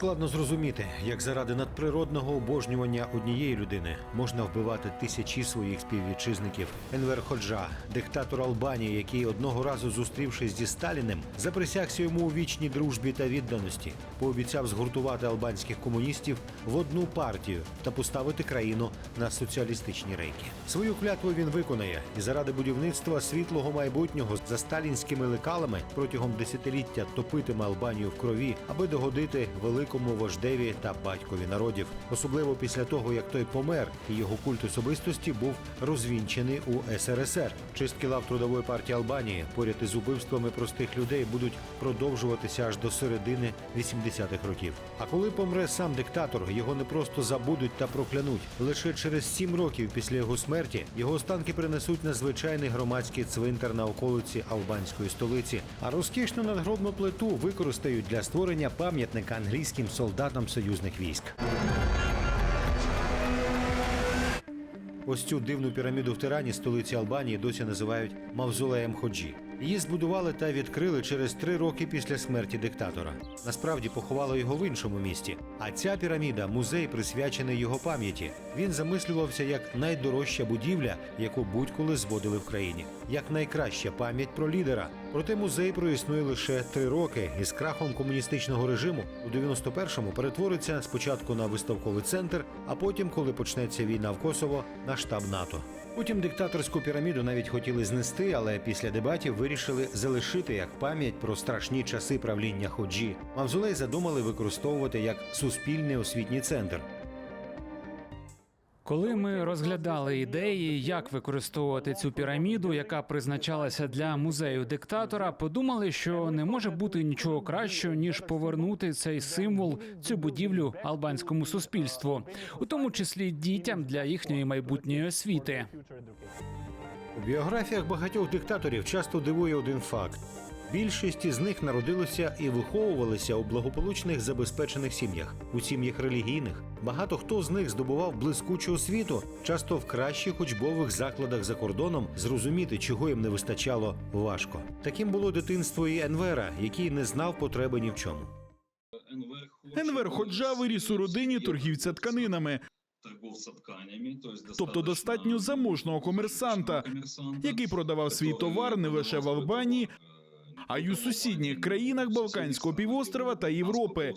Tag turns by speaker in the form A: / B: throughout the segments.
A: Складно зрозуміти, як заради надприродного обожнювання однієї людини можна вбивати тисячі своїх співвітчизників. Енвер Ходжа, диктатор Албанії, який одного разу зустрівшись зі Сталіним, заприсягся йому у вічній дружбі та відданості, пообіцяв згуртувати албанських комуністів в одну партію та поставити країну на соціалістичні рейки. Свою клятву він виконає і заради будівництва світлого майбутнього за сталінськими лекалами протягом десятиліття топитиме Албанію в крові, аби догодити великому вождеві та батькові народів, особливо після того, як той помер і його культ особистості був розвінчений у СРСР. Чистки лав трудової партії Албанії поряд із убивствами простих людей будуть продовжуватися аж до середини 80-х років. А коли помре сам диктатор, його не просто забудуть та проклянуть. Лише через сім років після його смерті його останки принесуть на звичайний громадський цвинтар на околиці албанської столиці, а розкішну надгробну плиту використають для створення пам'ятника англійським солдатам союзних військ. Ось цю дивну піраміду в Тирані, столиці Албанії, досі називають Мавзолеєм Ходжі. Її збудували та відкрили через три роки після смерті диктатора. Насправді поховали його в іншому місті. А ця піраміда музей присвячений його пам'яті. Він замислювався як найдорожча будівля, яку будь-коли зводили в країні, як найкраща пам'ять про лідера. Проте музей проіснує лише три роки і з крахом комуністичного режиму у 91-му перетвориться спочатку на виставковий центр, а потім, коли почнеться війна в Косово, на штаб НАТО. Потім диктаторську піраміду навіть хотіли знести, але після дебатів вирішили залишити як пам'ять про страшні часи правління Ходжі. Мавзолей задумали використовувати як суспільний освітній центр.
B: Коли ми розглядали ідеї, як використовувати цю піраміду, яка призначалася для музею диктатора, подумали, що не може бути нічого кращого ніж повернути цей символ, цю будівлю албанському суспільству, у тому числі дітям для їхньої майбутньої освіти.
A: У біографіях багатьох диктаторів часто дивує один факт: більшість із них народилися і виховувалися у благополучних забезпечених сім'ях, у сім'ях релігійних. Багато хто з них здобував блискучу освіту, часто в кращих учбових закладах за кордоном. Зрозуміти, чого їм не вистачало, важко. Таким було дитинство і Енвера, який не знав потреби ні в чому.
C: Енвер Ходжа виріс у родині торгівця тканинами, тобто достатньо заможного комерсанта, який продавав свій товар не лише в Албанії, а й у сусідніх країнах Балканського півострова та Європи.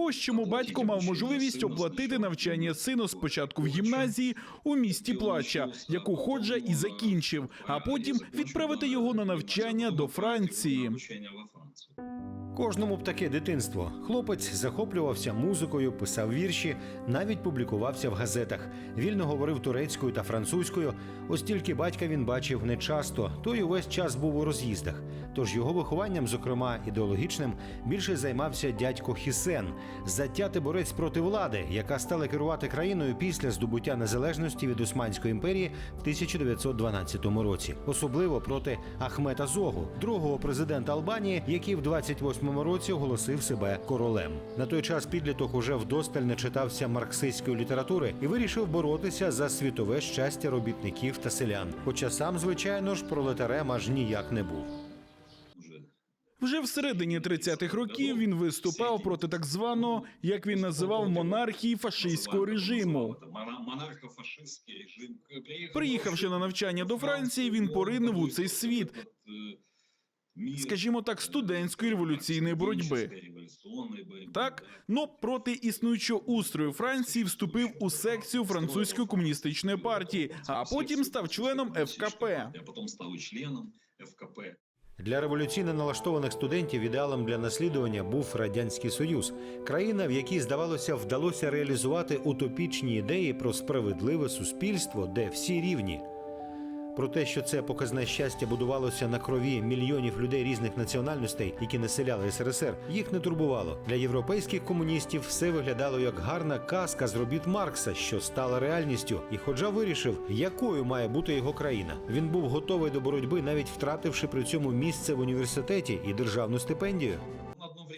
C: Ось чому батько мав можливість оплатити навчання сину спочатку в гімназії у місті Плача, яку Ходжа і закінчив, а потім відправити його на навчання до Франції.
A: Кожному б таке дитинство. Хлопець захоплювався музикою, писав вірші, навіть публікувався в газетах. Вільно говорив турецькою та французькою. Ось тільки батька він бачив не часто, той увесь час був у роз'їздах. Тож його вихованням, зокрема ідеологічним, більше займався дядько Хісен, затятий борець проти влади, яка стала керувати країною після здобуття незалежності від Османської імперії в 1912 році, особливо проти Ахмета Зогу, другого президента Албанії, який в 28-му році оголосив себе королем. На той час підліток уже вдосталь не читався марксистської літератури і вирішив боротися за світове щастя робітників та селян. Хоча сам, звичайно ж, пролетарем аж ніяк не був.
C: Вже всередині 30-х років він виступав проти так званого, як він називав, монархії фашистського режиму. Приїхавши на навчання до Франції, він поринув у цей світ, скажімо так, студентської революційної боротьби. Так, но проти існуючого устрою Франції вступив у секцію французької комуністичної партії, а потім став членом ФКП.
A: Для революційно налаштованих студентів ідеалом для наслідування був радянський союз, країна, в якій здавалося вдалося реалізувати утопічні ідеї про справедливе суспільство, де всі рівні. Про те, що це показне щастя будувалося на крові мільйонів людей різних національностей, які населяли СРСР, їх не турбувало. Для європейських комуністів все виглядало як гарна казка з робіт Маркса, що стала реальністю. І Ходжа вирішив, якою має бути його країна. Він був готовий до боротьби, навіть втративши при цьому місце в університеті і державну стипендію.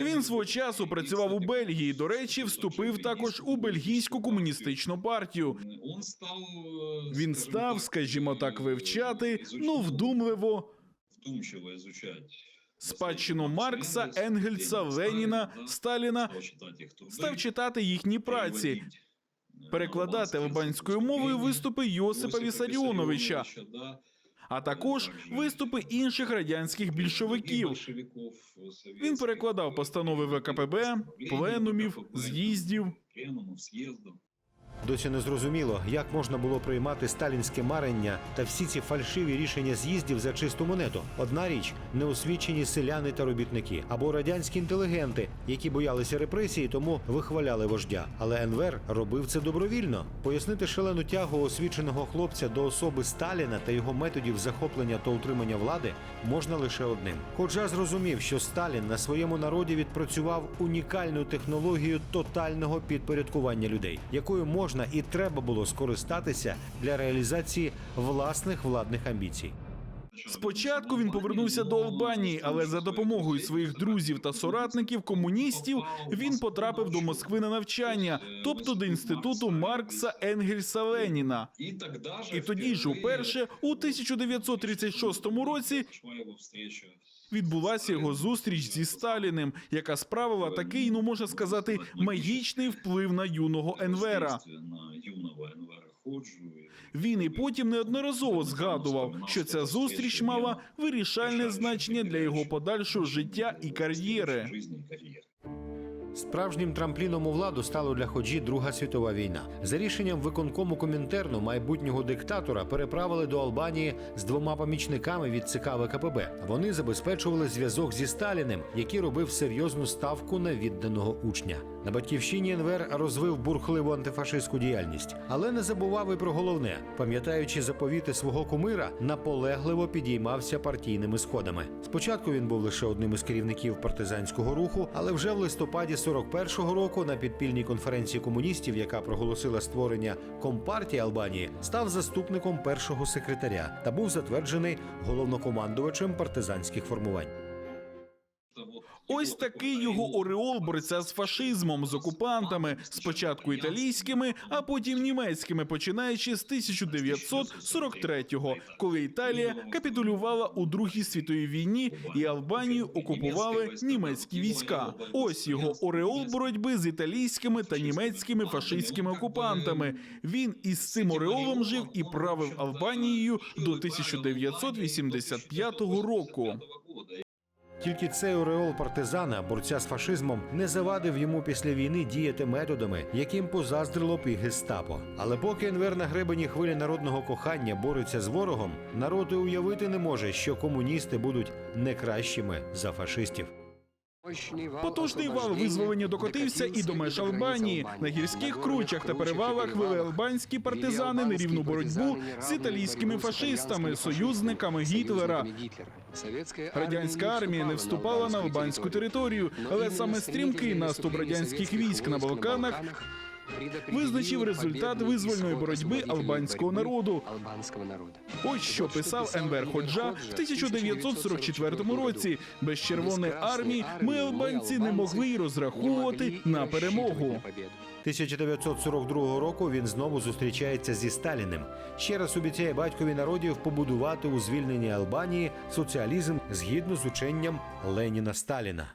C: Він свого часу працював у Бельгії. До речі, вступив також у бельгійську комуністичну партію. Він став, скажімо так, вивчати ну вдумливо спадщину Маркса, Енгельса, Леніна, Сталіна, став читати їхні праці, перекладати албанською мовою виступи Йосипа Вісаріоновича, а також виступи інших радянських більшовиків. Він перекладав постанови ВКПБ, пленумів, з'їздів.
A: Досі не зрозуміло, як можна було приймати сталінське марення та всі ці фальшиві рішення з'їздів за чисту монету. Одна річ неосвічені селяни та робітники або радянські інтелігенти, які боялися репресії, тому вихваляли вождя. Але Енвер робив це добровільно. Пояснити шалену тягу освіченого хлопця до особи Сталіна та його методів захоплення та утримання влади можна лише одним. Ходжа зрозумів, що Сталін на своєму народі відпрацював унікальну технологію тотального підпорядкування людей, якою можна і треба було скористатися для реалізації власних владних амбіцій.
C: Спочатку він повернувся до Албанії, але за допомогою своїх друзів та соратників комуністів він потрапив до Москви на навчання, тобто до інституту Маркса Енгельса Леніна. І тоді ж уперше у 1936 році відбулася його зустріч зі Сталіним, яка справила такий, ну можна сказати, магічний вплив на юного Енвера. Він і потім неодноразово згадував, що ця зустріч мала вирішальне значення для його подальшого життя і кар'єри.
A: Справжнім трампліном у владу стало для Ходжі Друга світова війна. За рішенням виконкому Комінтерну майбутнього диктатора переправили до Албанії з двома помічниками від ЦК ВКПБ. Вони забезпечували зв'язок зі Сталіним, який робив серйозну ставку на відданого учня. На батьківщині Енвер розвив бурхливу антифашистську діяльність, але не забував і про головне, пам'ятаючи заповіти свого кумира, наполегливо підіймався партійними сходами. Спочатку він був лише одним із керівників партизанського руху, але вже в листопаді 41-го року на підпільній конференції комуністів, яка проголосила створення компартії Албанії, став заступником першого секретаря та був затверджений головнокомандувачем партизанських формувань.
C: Ось такий його ореол борця з фашизмом, з окупантами, спочатку італійськими, а потім німецькими, починаючи з 1943-го, коли Італія капітулювала у Другій світовій війні і Албанію окупували німецькі війська. Ось його ореол боротьби з італійськими та німецькими фашистськими окупантами. Він із цим ореолом жив і правив Албанією до 1985 року.
A: Тільки цей ореол партизана, борця з фашизмом, не завадив йому після війни діяти методами, яким позаздрило б і гестапо. Але поки Енвер на гребені хвилі народного кохання бореться з ворогом, народ і уявити не може, що комуністи будуть не кращими за фашистів.
C: Потужний вал визволення докотився і до меж Албанії. На гірських кручах та перевалах вели албанські партизани нерівну боротьбу з італійськими фашистами, союзниками Гітлера. Радянська армія не вступала на албанську територію, але саме стрімкий наступ радянських військ на Балканах визначив результат визвольної боротьби албанського народу. Ось що писав Енвер Ходжа в 1944 році. Без червоної армії ми, албанці, не могли й розраховувати на перемогу.
A: 1942 року він знову зустрічається зі Сталіним. Ще раз обіцяє батькові народів побудувати у звільненій Албанії соціалізм згідно з ученням Леніна Сталіна.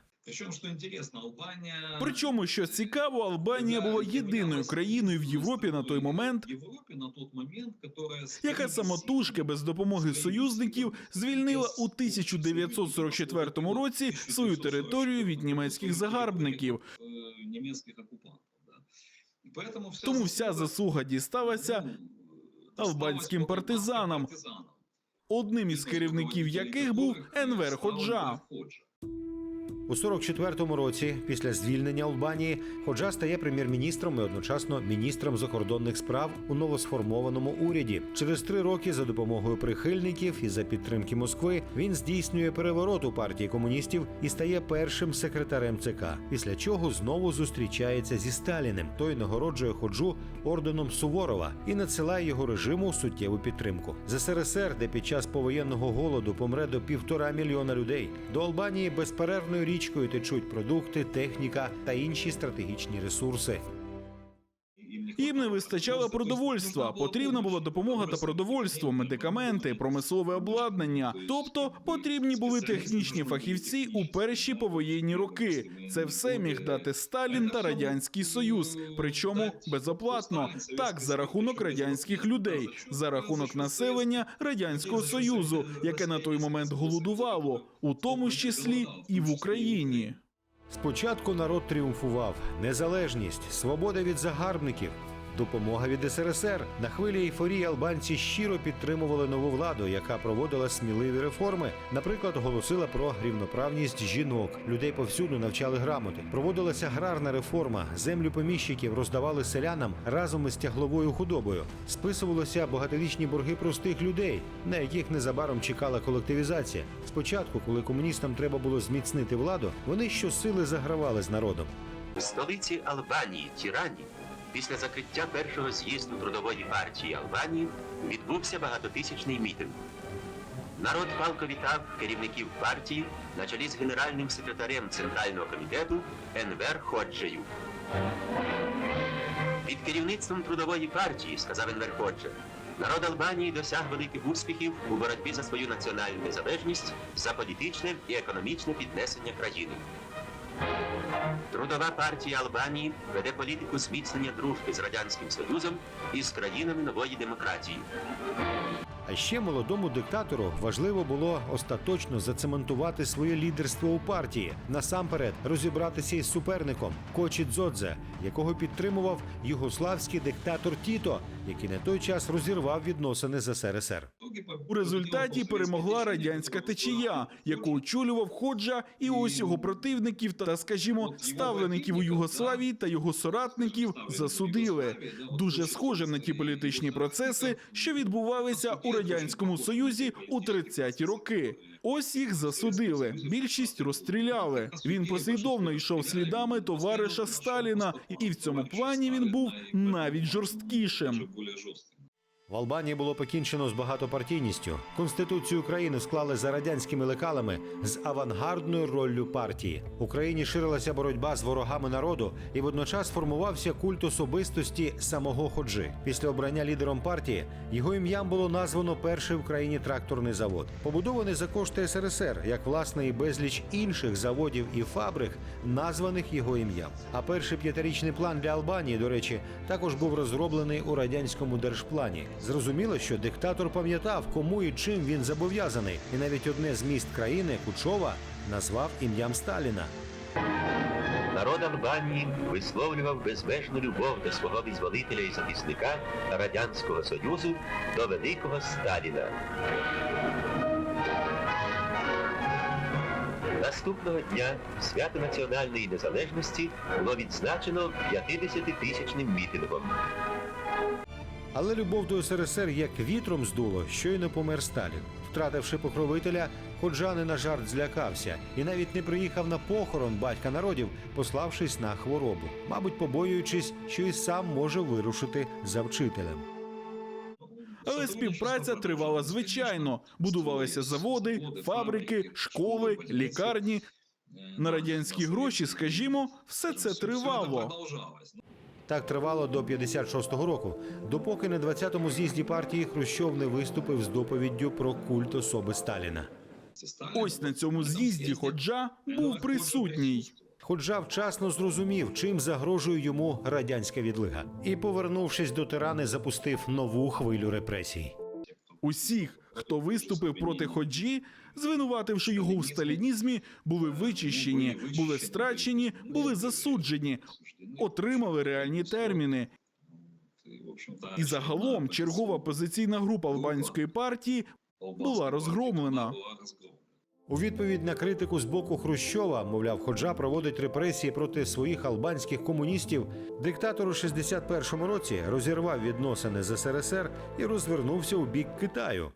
D: Причому, що
C: цікаво, Албанія була єдиною країною в Європі на той момент,
D: Європі на той момент, которая...
C: яка самотужки без допомоги союзників звільнила у 1944 році свою територію від німецьких загарбників.
D: Е, Німецьких окупантів, да. І поэтому вся
C: Тому вся заслуга дісталася
D: ну,
C: албанським партизанам, одним із керівників яких був Енвер Ходжа.
A: У 44-му році, після звільнення Албанії, Ходжа стає прем'єр-міністром і одночасно міністром закордонних справ у новосформованому уряді. Через три роки за допомогою прихильників і за підтримки Москви він здійснює переворот у партії комуністів і стає першим секретарем ЦК. Після чого знову зустрічається зі Сталіним. Той нагороджує Ходжу орденом Суворова і надсилає його режиму суттєву підтримку. З СРСР, де під час повоєнного голоду помре до півтора мільйона людей, до Албанії безперервною річкою течуть продукти, техніка та інші стратегічні ресурси.
C: Їм не вистачало продовольства. Потрібна була допомога та продовольство, медикаменти, промислове обладнання. Тобто потрібні були технічні фахівці у перші повоєнні роки. Це все міг дати Сталін та радянський союз, причому безоплатно. Так за рахунок радянських людей, за рахунок населення радянського союзу, яке на той момент голодувало, у тому числі і в Україні.
A: Спочатку народ тріумфував: незалежність, свобода від загарбників, допомога від СРСР. На хвилі ейфорії албанці щиро підтримували нову владу, яка проводила сміливі реформи. Наприклад, оголосила про рівноправність жінок. Людей повсюду навчали грамоти. Проводилася аграрна реформа. Землю поміщиків роздавали селянам разом із тягловою худобою. Списувалися багаторічні борги простих людей, на яких незабаром чекала колективізація. Спочатку, коли комуністам треба було зміцнити владу, вони щосили загравали з народом.
E: Столиці Албанії, Тірані, після закриття першого з'їзду трудової партії Албанії відбувся багатотисячний мітинг. Народ палко вітав керівників партії на чолі з генеральним секретарем Центрального комітету Енвер Ходжею. Під керівництвом трудової партії, сказав Енвер Ходжа, народ Албанії досяг великих успіхів у боротьбі за свою національну незалежність, за політичне і економічне піднесення країни. Трудова партія Албанії веде політику зміцнення дружби з Радянським Союзом і з країнами нової демократії.
A: А ще молодому диктатору важливо було остаточно зацементувати своє лідерство у партії, насамперед розібратися із суперником Кочі Дзодзе, якого підтримував югославський диктатор Тіто, який на той час розірвав відносини з СРСР.
C: У результаті перемогла радянська течія, яку очолював Ходжа, і ось його противників та, скажімо, ставлеників у Югославії та його соратників засудили. Дуже схоже на ті політичні процеси, що відбувалися у радянському союзі у 30-ті роки. Ось їх засудили. Більшість розстріляли. Він послідовно йшов слідами товариша Сталіна, і в цьому плані він був навіть жорсткішим.
A: В Албанії було покінчено з багатопартійністю. Конституцію України склали за радянськими лекалами з авангардною роллю партії. Україні ширилася боротьба з ворогами народу, і водночас формувався культ особистості самого Ходжи. Після обрання лідером партії його ім'ям було названо перший в країні тракторний завод, побудований за кошти СРСР, як власне і безліч інших заводів і фабрик, названих його ім'ям. А перший п'ятирічний план для Албанії, до речі, також був розроблений у радянському держплані. Зрозуміло, що диктатор пам'ятав, кому і чим він зобов'язаний, і навіть одне з міст країни Кучова назвав ім'ям Сталіна.
E: Народ Албанії висловлював безмежну любов до свого визволителя і захисника Радянського Союзу до великого Сталіна. Наступного дня свято національної незалежності було відзначено 50-тисячним мітингом.
A: Але любов до СРСР як вітром здуло, щойно помер Сталін. Втративши покровителя, Ходжа не на жарт злякався і навіть не приїхав на похорон батька народів, пославшись на хворобу, мабуть, побоюючись, що і сам може вирушити за вчителем.
C: Але співпраця тривала звичайно. Будувалися заводи, фабрики, школи, лікарні. На радянські гроші, скажімо, все це тривало.
A: Так тривало до 56-го року, допоки на 20-му з'їзді партії Хрущов не виступив з доповіддю про культ особи Сталіна.
C: Ось на цьому з'їзді Ходжа був присутній.
A: Ходжа вчасно зрозумів, чим загрожує йому радянська відлига, і, повернувшись до тирани, запустив нову хвилю репресій.
C: Усіх, хто виступив проти Ходжі, звинувативши його у сталінізмі, були вичищені, були страчені, були засуджені, отримали реальні терміни. І загалом чергова опозиційна група албанської партії була розгромлена.
A: У відповідь на критику з боку Хрущова, мовляв, Ходжа проводить репресії проти своїх албанських комуністів. Диктатор у 61-му році розірвав відносини з СРСР і розвернувся у бік Китаю.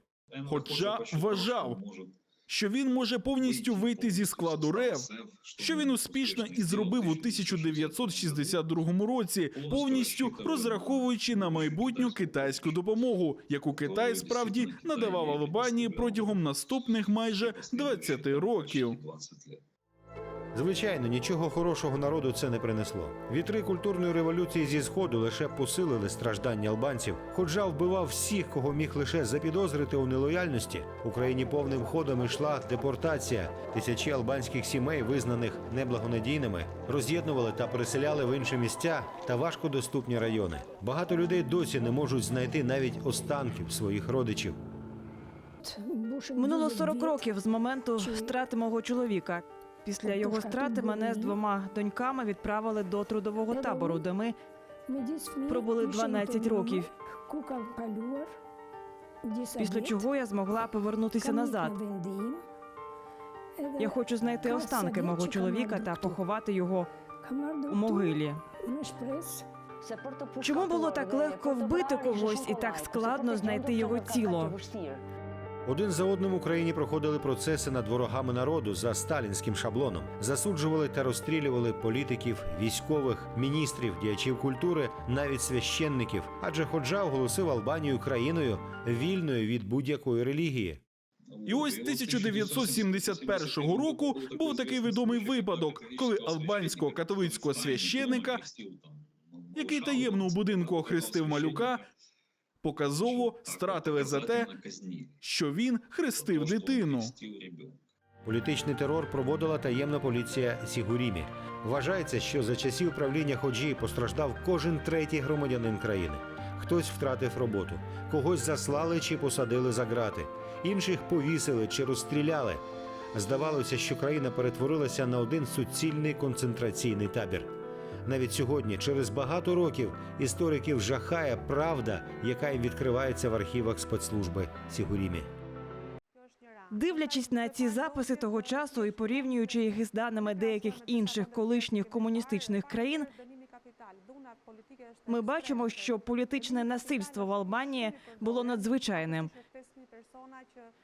C: Ходжа вважав, що він може повністю вийти зі складу РЕВ, що він успішно і зробив у 1962 році, повністю розраховуючи на майбутню китайську допомогу, яку Китай справді надавав Албанії протягом наступних майже 20 років.
A: Звичайно, нічого хорошого народу це не принесло. Вітри культурної революції зі сходу лише посилили страждання албанців. Ходжа вбивав всіх, кого міг лише запідозрити у нелояльності. Україні повним ходом йшла депортація. Тисячі албанських сімей, визнаних неблагонадійними, роз'єднували та переселяли в інші місця та важкодоступні райони. Багато людей досі не можуть знайти навіть останків своїх родичів.
F: Минуло 40 років з моменту страти мого чоловіка. Після його страти мене з двома доньками відправили до трудового табору, де ми
G: пробули 12 років.
F: після чого я змогла повернутися назад. Я хочу знайти останки мого чоловіка та поховати його у могилі.
G: Чому було так легко вбити когось і так складно знайти його тіло?
A: Один за одним в Україні проходили процеси над ворогами народу за сталінським шаблоном. Засуджували та розстрілювали політиків, військових, міністрів, діячів культури, навіть священників. Адже Ходжа оголосив Албанію країною вільною від будь-якої релігії.
C: І ось 1971 року був такий відомий випадок, коли албанського католицького священика, який таємно у будинку охрестив малюка, показово стратили за те, що він хрестив дитину.
A: Політичний терор проводила таємна поліція Сігурімі. Вважається, що за часів правління Ходжі постраждав кожен третій громадянин країни. Хтось втратив роботу, когось заслали чи посадили за грати, інших повісили чи розстріляли. Здавалося, що країна перетворилася на один суцільний концентраційний табір. Навіть сьогодні, через багато років, істориків жахає правда, яка їм відкривається в архівах спецслужби Сігурімі.
F: Дивлячись на ці записи того часу і порівнюючи їх із даними деяких інших колишніх комуністичних країн, ми бачимо, що політичне насильство в Албанії було надзвичайним.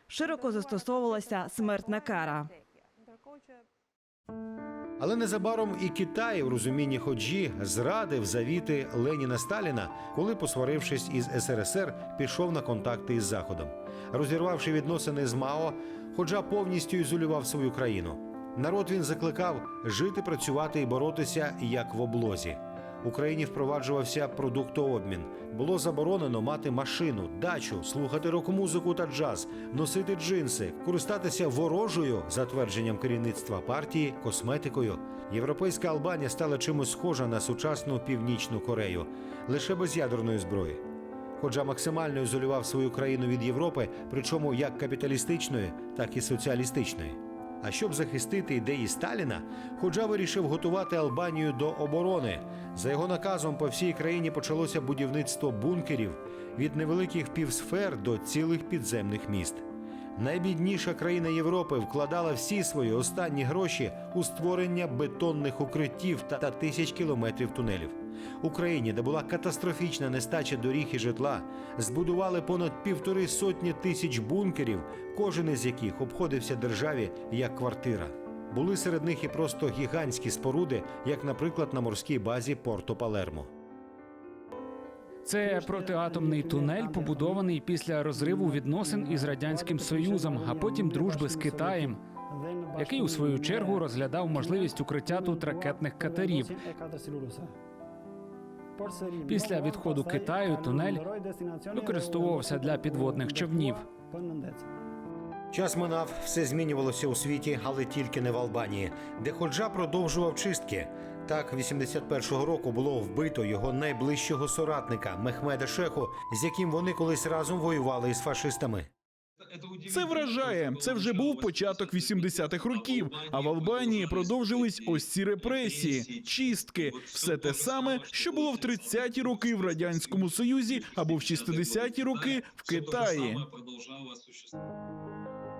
F: Широко застосовувалася смертна кара.
A: Але незабаром і Китай в розумінні Ходжі зрадив завіти Леніна Сталіна, коли, посварившись із СРСР, пішов на контакти із Заходом. Розірвавши відносини з Мао, Ходжа повністю ізолював свою країну. Народ він закликав жити, працювати і боротися як в облозі. Україні впроваджувався продуктообмін. Було заборонено мати машину, дачу, слухати рок-музику та джаз, носити джинси, користатися ворожою, за твердженням керівництва партії, косметикою. Європейська Албанія стала чимось схожа на сучасну північну Корею, лише без ядерної зброї. Ходжа максимально ізолював свою країну від Європи, причому як капіталістичної, так і соціалістичної. А щоб захистити ідеї Сталіна, Ходжа вирішив готувати Албанію до оборони. За його наказом по всій країні почалося будівництво бункерів від невеликих півсфер до цілих підземних міст. Найбідніша країна Європи вкладала всі свої останні гроші у створення бетонних укриттів та тисяч кілометрів тунелів. Україні, де була катастрофічна нестача доріг і житла, збудували понад півтори сотні тисяч бункерів, кожен із яких обходився державі як квартира. Були серед них і просто гігантські споруди, як, наприклад, на морській базі Порто Палермо.
B: Це протиатомний тунель, побудований після розриву відносин із радянським союзом, а потім дружби з Китаєм, який у свою чергу розглядав можливість укриття тут ракетних катерів.
H: Після відходу Китаю тунель
B: Використовувався для підводних човнів.
A: Час минав, все змінювалося у світі, але тільки не в Албанії, де Ходжа продовжував чистки. Так, 81-го року було вбито його найближчого соратника Мехмеда Шеху, з яким вони колись разом воювали із фашистами.
C: Це вражає. Це вже був початок 80-х років. А в Албанії продовжились ось ці репресії, чистки, все те саме, що було в 30-ті роки в радянському союзі або в 60-ті роки в Китаї.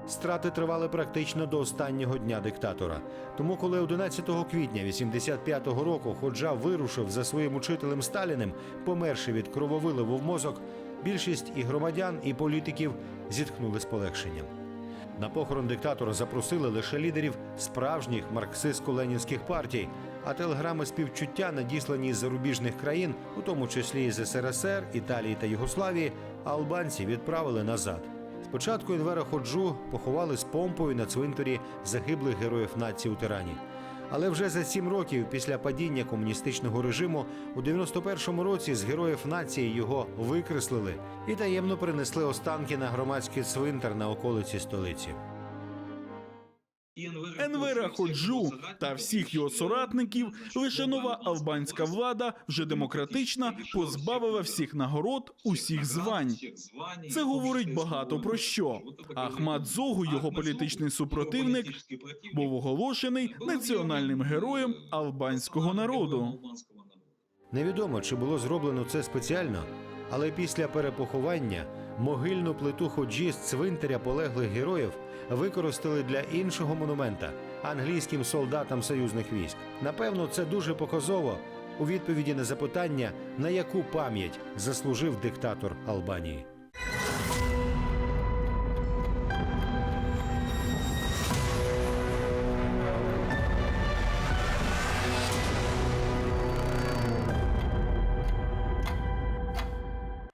A: Страти тривали практично до останнього дня диктатора. Тому, коли 11 квітня 85-го року Ходжа вирушив за своїм учителем Сталіним, померши від крововиливу в мозок, більшість і громадян, і політиків зітхнули з полегшенням. На похорон диктатора запросили лише лідерів справжніх марксистсько-ленінських партій, а телеграми співчуття, надіслані з зарубіжних країн, у тому числі з СРСР, Італії та Югославії, албанці відправили назад. Спочатку Інвера Ходжу поховали з помпою на цвинтарі загиблих героїв нації у Тирані. Але вже за сім років після падіння комуністичного режиму у 91-му році з героїв нації його викреслили і таємно принесли останки на громадський цвинтар на околиці столиці.
C: Енвера Ходжу та всіх його соратників лише нова албанська влада, вже демократична, позбавила всіх нагород, усіх звань. Це говорить багато про що. Ахмад Зогу, його політичний супротивник, був оголошений національним героєм албанського народу.
A: Невідомо, чи було зроблено це спеціально, але після перепоховання могильну плиту ходжі з цвинтаря полеглих героїв використали для іншого монумента англійським солдатам союзних військ. Напевно, це дуже показово у відповіді на запитання, на яку пам'ять заслужив диктатор Албанії.